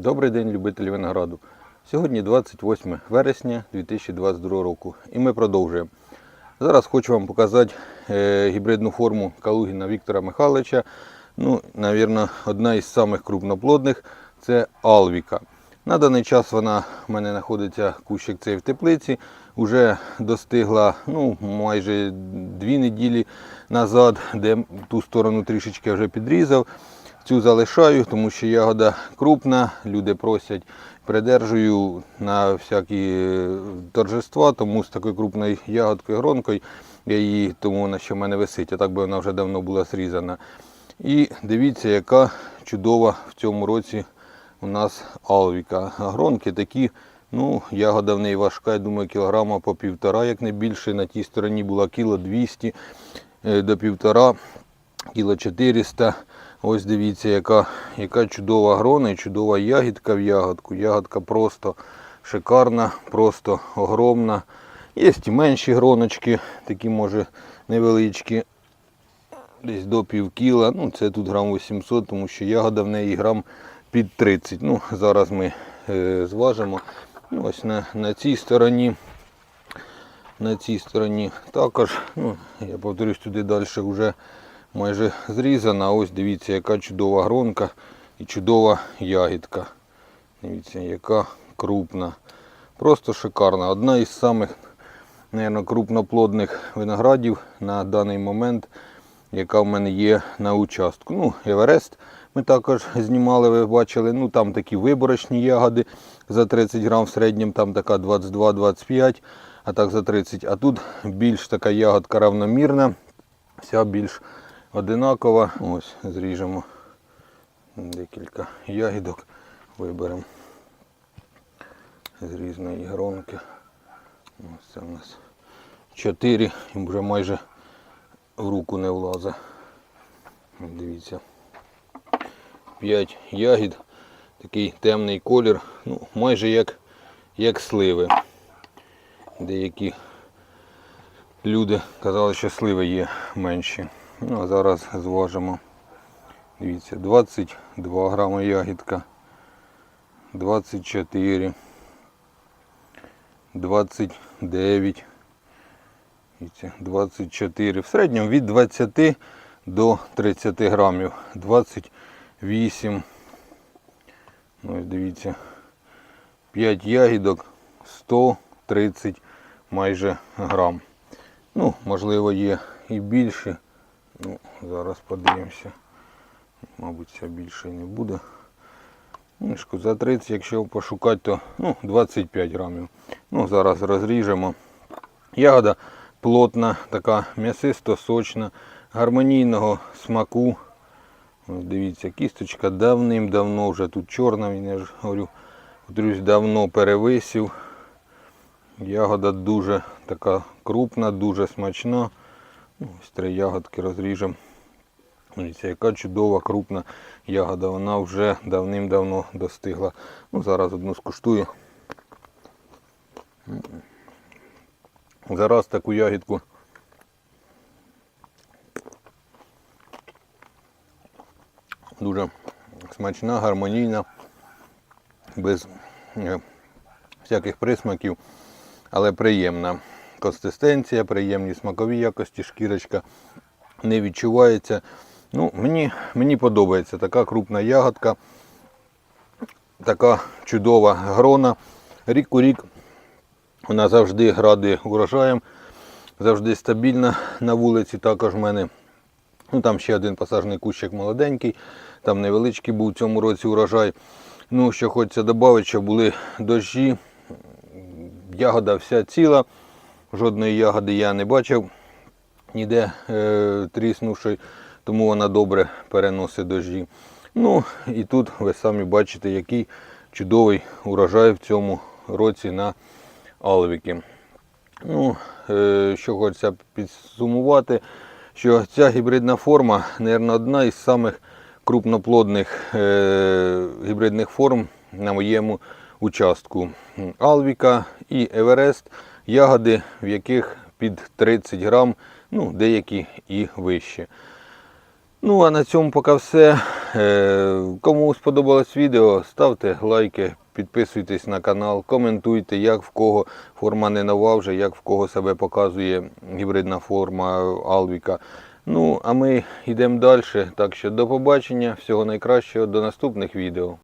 Добрий день, любителі винограду. Сьогодні 28 вересня 2022 року і ми продовжуємо. Зараз хочу вам показати е, гібридну форму Калугіна Віктора Михайловича. Ну, навірно, одна із самих крупноплодних це Алвіка. На даний час вона в мене знаходиться кущик цей в теплиці. Уже достигла ну, майже дві неділі назад, де ту сторону трішечки вже підрізав. Цю залишаю, тому що ягода крупна, люди просять, придержую на всякі торжества, тому з такою крупною ягодкою гронкою я її, тому вона ще в мене висить, а так би вона вже давно була зрізана. І дивіться, яка чудова в цьому році у нас алвіка. А Гронки такі, ну, ягода в неї важка, я думаю, кілограма по півтора, як не більше. На тій стороні була кіло 200 е, до півтора, кіло 400. Ось дивіться, яка, яка чудова грона і чудова ягідка в ягодку. Ягодка просто шикарна, просто огромна. Є і менші гроночки, такі може невеличкі, десь до пів кіла. Ну, це тут грам 800, тому що ягода в неї грам під 30. Ну, зараз ми е, зважимо. Ну, ось на, на цій стороні. На цій стороні також, ну, я повторюсь, туди далі вже майже зрізана. Ось дивіться, яка чудова гронка і чудова ягідка. Дивіться, яка крупна. Просто шикарна. Одна із самих, мабуть, крупноплодних виноградів на даний момент, яка в мене є на участку. Ну, Еверест ми також знімали, ви бачили. Ну, там такі виборочні ягоди за 30 грам в середньому, там така 22-25, а так за 30. А тут більш така ягодка равномірна, вся більш одинакова. Ось, зріжемо декілька ягідок, виберемо з різної гронки. Ось це у нас 4, і вже майже в руку не влазить. Дивіться. 5 ягід, такий темний колір, ну, майже як, як сливи. Деякі люди казали, що сливи є менші. Ну, а зараз зважимо. Дивіться, 22 грами ягідка, 24, 29, 24. В середньому від 20 до 30 грамів. 28. Ну, дивіться, 5 ягідок, 130 майже грам. Ну, можливо, є і більше. Ну, зараз подивимося. Мабуть, це більше не буде. Мишку за 30, якщо пошукати, то ну, 25 грамів. Ну, зараз розріжемо. Ягода плотна, така м'ясисто сочна, гармонійного смаку. Ось дивіться, кісточка давним-давно вже тут чорна, він я ж говорю, повторюсь, давно перевисів. Ягода дуже така крупна, дуже смачна. Ось три ягодки розріжемо. Дивіться, яка чудова крупна ягода, вона вже давним-давно достигла. Ну, Зараз одну скуштую. Зараз таку ягідку. Дуже смачна, гармонійна, без е, всяких присмаків, але приємна. Консистенція, приємні смакові якості, шкірочка не відчувається. Ну, Мені мені подобається така крупна ягодка, така чудова грона. Рік у рік вона завжди радує урожаєм, завжди стабільна на вулиці. Також в мене ну, там ще один пасажний кущик молоденький, там невеличкий був в цьому році урожай. Ну, що хочеться додати, що були дощі, ягода вся ціла, жодної ягоди я не бачив, ніде е, тріснувши, тому вона добре переносить дощі. Ну і тут ви самі бачите, який чудовий урожай в цьому році на Алвіки. Ну, е, що хочеться підсумувати, що ця гібридна форма, мабуть, одна із самих крупноплодних е, гібридних форм на моєму участку. Алвіка і Еверест, ягоди, в яких під 30 грам, ну, деякі і вище. Ну, а на цьому поки все. Е, Кому сподобалось відео, ставте лайки, підписуйтесь на канал, коментуйте, як в кого форма не нова вже, як в кого себе показує гібридна форма Алвіка. Ну, а ми йдемо далі. Так що до побачення, всього найкращого, до наступних відео.